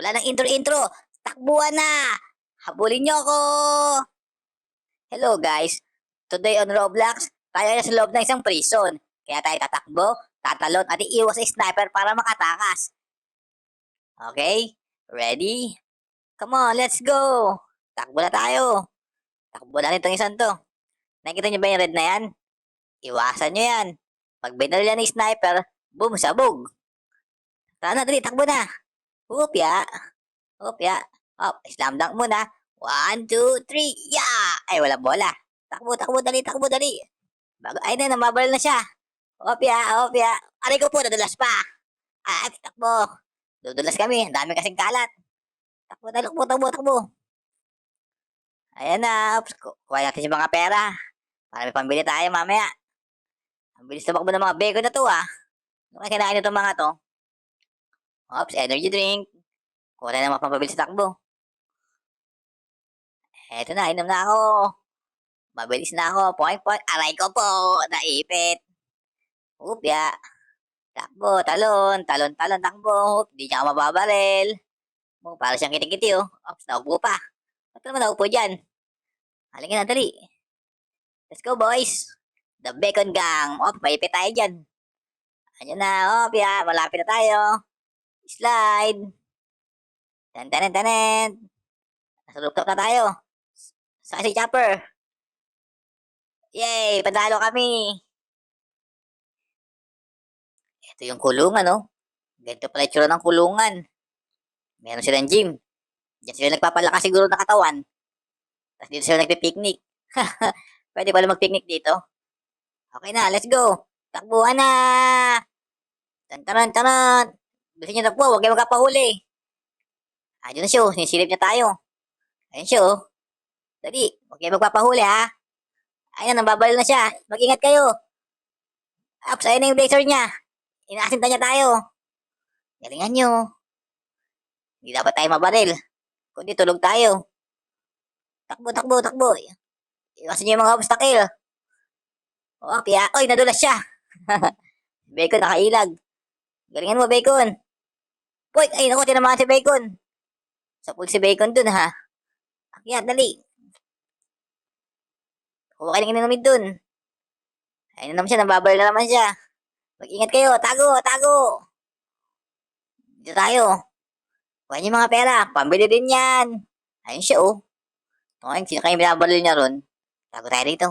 Wala nang intro-intro. Takbuhan na! Habulin niyo ako! Hello guys. Today on Roblox, tayo ay sa loob ng isang prison. Kaya tayo tatakbo, tatalon at iiwas sa sniper para makatakas. Okay? Ready? Come on, let's go! Takbo na tayo. Takbo na itong isang to. Nakikita niyo ba yung red na yan? Iwasan niyo yan. Pag binal yan ng sniper, boom, sabog. Tara na, dali, takbo na. Upya. Upya. Up, slam dunk muna. One, two, three, yeah! Ay, wala bola. Takbo, takbo, dali, takbo, dali. Bago, ay na, namabal na siya. Opya, opya. Aray ko po, nadulas pa. Ah, takbo. Dudulas kami, dami kasing kalat. Takbo, takbo, takbo, takbo. Ayan na, ku- kuha natin yung mga pera. Para may pambili tayo mamaya. Ang bilis tumakbo ng mga bacon na to ah. Ano kaya kinain itong mga to? Ops, energy drink. Kuha na ng mga pampabili sa takbo. Eto na, inom na ako. Mabilis na ako. Point, point. Aray ko po. Naipit. Upya. Takbo, talon. Talon, talon, takbo. Di niya ako mababaril. Oh, para siyang kitikiti oh. Ops, naupo pa. Ba't naman naupo dyan? Halika na, dali. Let's go, boys. The Bacon Gang. Oh, maipit tayo dyan. Ayan na, pia. Malapit na tayo. Slide. Tan tan tan tan. Nasa rooftop na tayo. Saan si Chopper? Yay! Panalo kami! Ito yung kulungan, no? Ganito pala yung tsura ng kulungan. Meron silang gym. Diyan sila nagpapalakas siguro ng katawan. Tapos dito sila nagpipiknik. Pwede pala magpiknik dito. Okay na, let's go! Takbuhan na! Tantaran, taran! Gusto niyo takbo, huwag kayo magkapahuli. Ayun na siya, oh. sinisilip niya tayo. Ayun siya, oh. Dali, huwag kayo magpapahuli, ha? Ayun na, na siya. Mag-ingat kayo. Ups, ayun na yung blazer niya. Inaasinta niya tayo. Galingan niyo. Hindi dapat tayo mabaril. Kundi tulog tayo. Takbo, takbo, takbo. Iwasan niyo yung mga obstacle. Oh, piya. Oy, nadulas siya. Bacon, nakailag. Galingan mo, Bacon. Boy, ay naku, tinamaan si Bacon. Sa pool si Bacon dun, ha? Akyat, dali. Huwag kayo nang inumin dun. Ayun na naman siya, nababal na naman siya. Mag-ingat kayo, tago, tago. Dito tayo. Kuha niyo mga pera, pambili din yan. Ayun siya, oh. Okay, sino kayo binabalil niya ron? Tago tayo dito.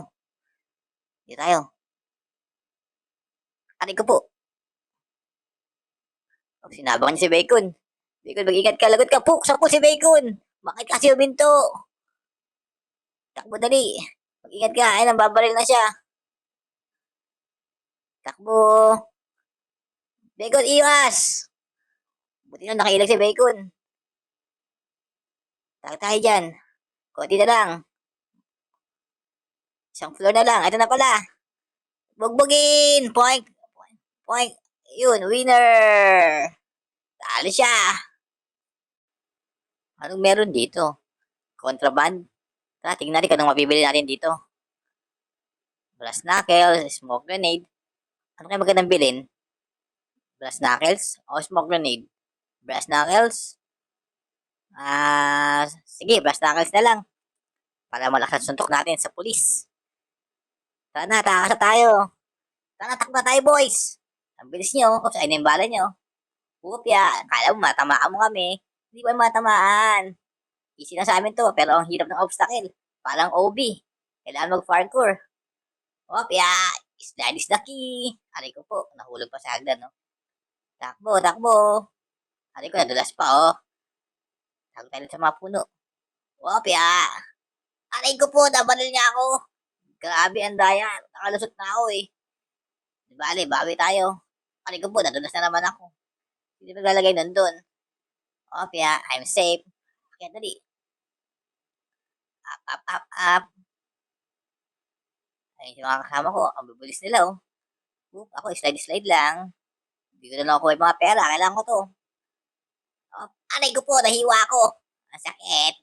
Dito tayo. Aray ko po. Sinabang niya si Bacon. Bacon, mag-ingat ka, lagot ka. Puk, sa po si Bacon. Bakit kasi uminto? Takbo dali. Mag-ingat ka, ayun, babaril na siya. Takbo. Bacon, iwas. Buti na nakailag si Bacon. Takbo tayo dyan. Kunti na lang. Isang floor na lang. Ito na pala. Bugbugin! Point! Point! Yun, winner! Talo siya! Anong meron dito? Contraband? Tara, tingnan natin kung anong mabibili natin dito. Brass knuckles, smoke grenade. Ano kaya magandang bilhin? Brass knuckles o smoke grenade? Brass knuckles? Ah, sige, brass knuckles na lang. Para malakas suntok natin sa pulis. Tara na, takas na tayo. Tara, takbo tayo, boys. Ang bilis nyo. Oops, ayun na yung bala nyo. Upya, kala mo matamaan mo kami. Hindi ba matamaan? Easy na sa amin to, pero ang hirap ng obstacle. Parang OB. Kailangan mag-parkour. Upya, slide is the key. Aray ko po, nahulog pa sa hagdan, no? Takbo, takbo. Aray ko, nadulas pa, oh. Takbo tayo sa mga puno. Upya. Aray ko po, nabanil niya ako. Grabe ang daya. Nakalusot na ako eh. Bale, bawi tayo. Aray ko po, nadulas na naman ako. Hindi ba lalagay nun doon? Opya, I'm safe. Kaya dali. Up, up, up, up. Ayun yung mga kasama ko. Ang bibilis nila oh. Oop, ako, slide-slide lang. Hindi ko na ako yung mga pera. Kailangan ko to. Oh, aray ko po, nahiwa ko. Ang sakit.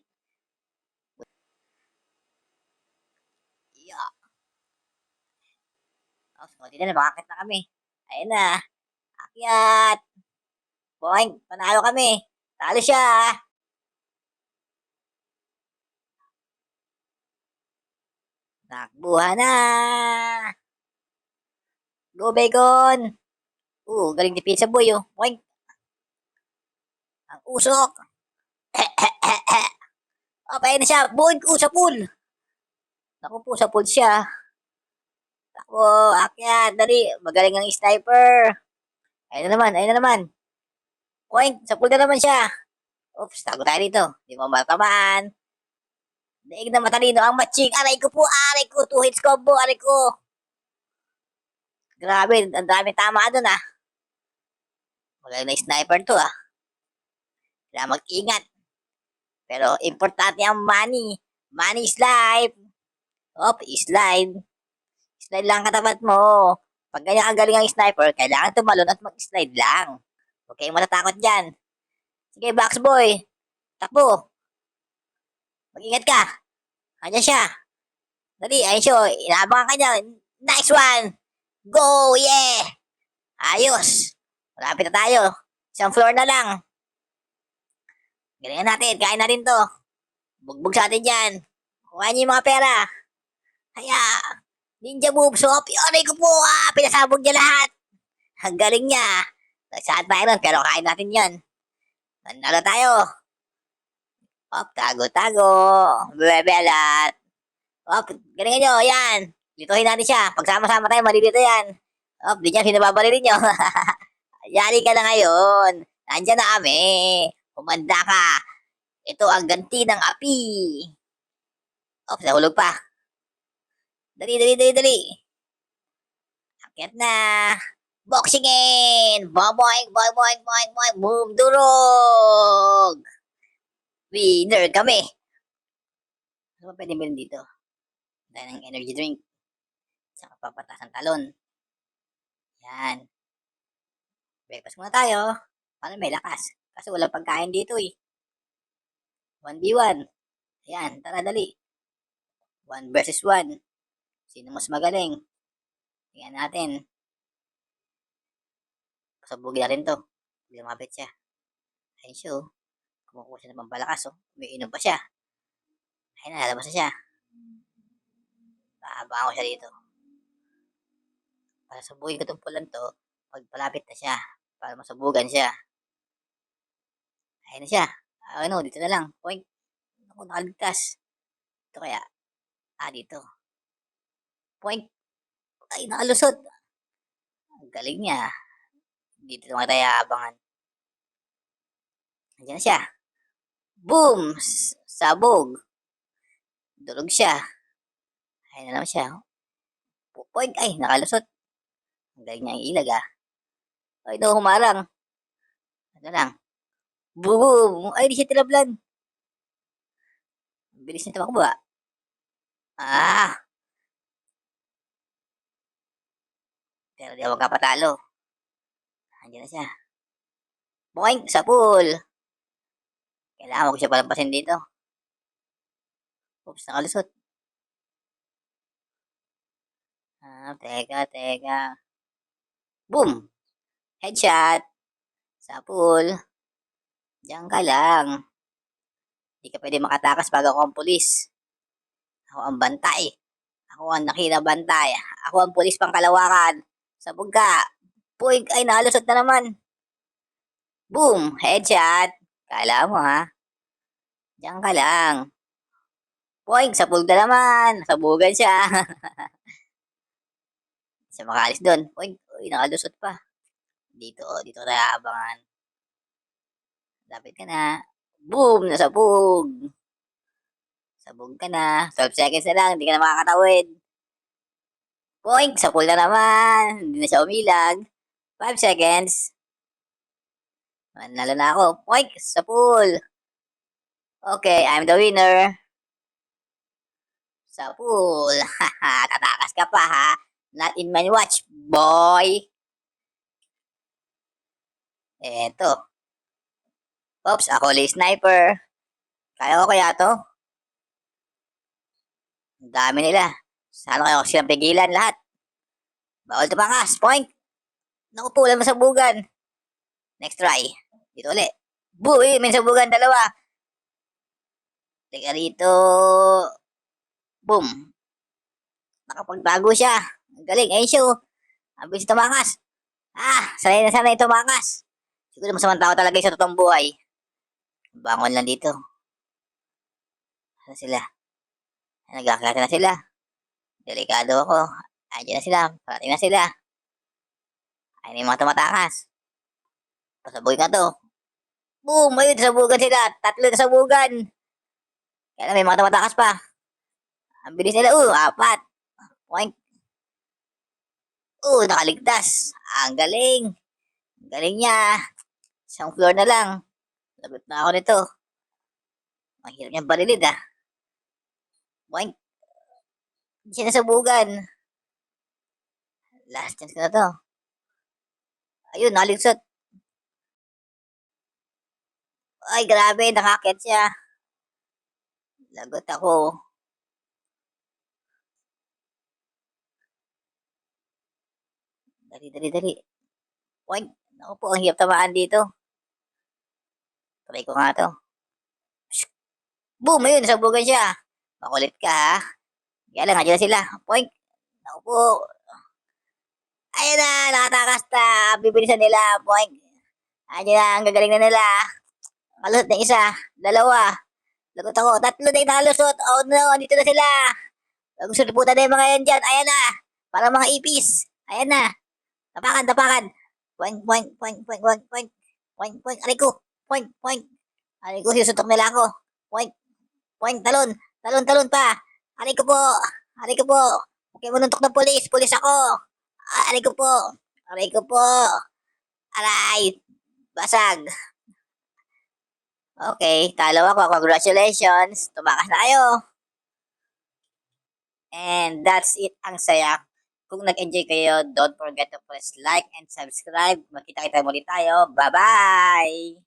Yeah. Oh, sumunod na, makakit na kami. Ayun na. Akyat. Boing, panalo kami. Talo siya. ah. Nakbuha na. Go, Bacon. Oo, galing ni Pizza Boy, oh. Oink. Ang usok. okay na siya. Boy, sa pool. Naku po, sa pool siya. Ako, akyat, dali. Magaling ang sniper. Ayun na naman, ayun na naman. Oink, sa pool na naman siya. Oops, tago tayo dito. Di mo matamaan. Daig na matalino ang matching. Aray ko po, aray ko. Two hits combo, aray ko. Grabe, ang dami tama doon ah. Magaling na sniper to ah. Kailangan mag-ingat. Pero importante ang money. Money is life. Op, slide. Slide lang katapat mo. Pag ganyan ang galing ang sniper, kailangan tumalon at mag-slide lang. Huwag kayong matatakot dyan. Sige, box boy. Takbo. Mag-ingat ka. Andiyan siya. Dali, ayun siya. oh. Inaabangan ka niya. Nice one. Go, yeah. Ayos. Malapit na tayo. Isang floor na lang. Galingan natin. Kain na rin to. Bugbog sa atin dyan. Kuha niyo yung mga pera. Kaya, ninja moves. Aray ko po, ah, pinasabog niya lahat. Ang galing niya. Tayo nun, pero kain natin yan. Nanalo tayo. Op, tago-tago. Bebelat. Op, galingan nyo, yan. Lituhin natin siya. Pagsama-sama tayo, malilito yan. Op, di niya sinababalilin nyo. Yari ka na ngayon. Nandyan na kami. Humanda ka. Ito ang ganti ng api. Op, nahulog pa. Dali, dali, dali, dali. Akyat na. Boxing in! Boing, boing, boing, boing. Boom, durog! Winner kami. Ano ba pwede meron dito? Dahil ng energy drink. Saka papatas ng talon. Yan. Breakfast muna tayo. Para may lakas. Kasi walang pagkain dito eh. 1v1. Ayan, tara dali. 1 versus 1. Sino mas magaling? Tingnan natin. Pasabugin natin to. Hindi lumapit siya. Ayun siya oh. Kumukuha siya ng pampalakas oh. May inom pa siya. Ayun na, lalabas na siya. Paabangan ko siya dito. Para sabugin ko itong pulan to, pag palapit na siya. Para masabugan siya. Ayun na siya. Ah, Ano, dito na lang. Point. Ako, nakaligtas. Ito kaya. Ah, dito. Point. Ay, nakalusot. Ang galing niya. Dito naman tayo aabangan. Andiyan na siya. Boom! Sabog. Durog siya. Ayun na naman siya. Po- Point. Ay, nakalusot. Ang galing niya ilag ah. Ay, ito humarang. Ano lang. Boom! Ay, di siya tilablan. Ang Bilis niya tumakbo ah. Ah! Pero di ako kapatalo. Andiyan na siya. Boing! Sa pool! Kailangan ko siya palampasin dito. Oops, nakalusot. Ah, teka, teka. Boom! Headshot! Sa pool. Diyan ka lang. Hindi ka pwede makatakas pag ako ang pulis. Ako ang bantay. Ako ang nakinabantay. Ako ang pulis pang kalawakan. Sabog ka. Puig, ay nalusot na naman. Boom! Headshot! Kala mo ha? Diyan ka lang. Puig, sabog na naman. Sabugan siya. siya makalis doon. Puig, uy, nakalusot pa. Dito, dito tayo abangan. Lapit ka na. Boom! Nasabog! Sabog ka na. 12 seconds na lang. Hindi ka na makakatawid. Boink! Sa pool na naman. Hindi na siya umilag. 5 seconds. Manalo na ako. Boink! Sa pool. Okay, I'm the winner. Sa pool. Haha, tatakas ka pa ha. Not in my watch, boy. Eto. Oops, ako ulit sniper. Kaya ko kaya to? Ang dami nila. Sana kayo silang pigilan lahat. Bawal tumakas. Point. Naku po, walang masabugan. Next try. Dito ulit. Bu, eh, may sabugan dalawa. Teka rito. Boom. Nakapagtago siya. Ang galing. Ayun siya. Ang bilis tumakas. Ah, sanay na sanay tumakas. Siguro masamang tao talaga sa totoong buhay. Bangon lang dito. Ano sila? Nagkakata na sila. Delikado ako. Andiyan na sila. Parating na sila. Ayun yung mga tumatakas. Pasabugin ka to. Boom! Ayun, sabugan sila. Tatlo na sabugan. Kaya may mga tumatakas pa. Ang bilis nila. Uh, apat. Point. Uh, nakaligtas. Ang galing. Ang galing niya. Isang floor na lang. Lagot na ako nito. Mahirap niyang barilid ah. Point. Hindi siya nasabugan. Last chance ko na to. Ayun, naligsot. Ay, grabe, nakakit siya. Lagot ako. Dali, dali, dali. Point. Ako po, ang hirap tamaan dito. Try ko nga to. Boom! Ayun, nasabugan siya. Makulit ka, ha? Kaya lang, na sila. Point. Ako po. Ayun na, nakatakas na. Bibilisan nila. Point. Ayun na, ang gagaling na nila. Malusot na isa. Dalawa. Lagot ako. Tatlo na yung nakalusot. Oh no, andito na sila. Gusto liputan na yung mga yan dyan. Ayan na. Para mga ipis. Ayan na. Tapakan, tapakan. Point, point, point, point, point, point. Point, point. Aray ko. Point, point. Aray ko, sinusuntok nila ako. Point, point, talon. Talon, talon pa. Aray ko po. Aray ko po. Okay mo nuntok ng polis. Polis ako. Aray ko po. Aray ko po. Aray. Basag. Okay, talo ako. Congratulations. Tumakas na kayo. And that's it. Ang saya. Kung nag-enjoy kayo, don't forget to press like and subscribe. Magkita-kita muli tayo. Bye-bye!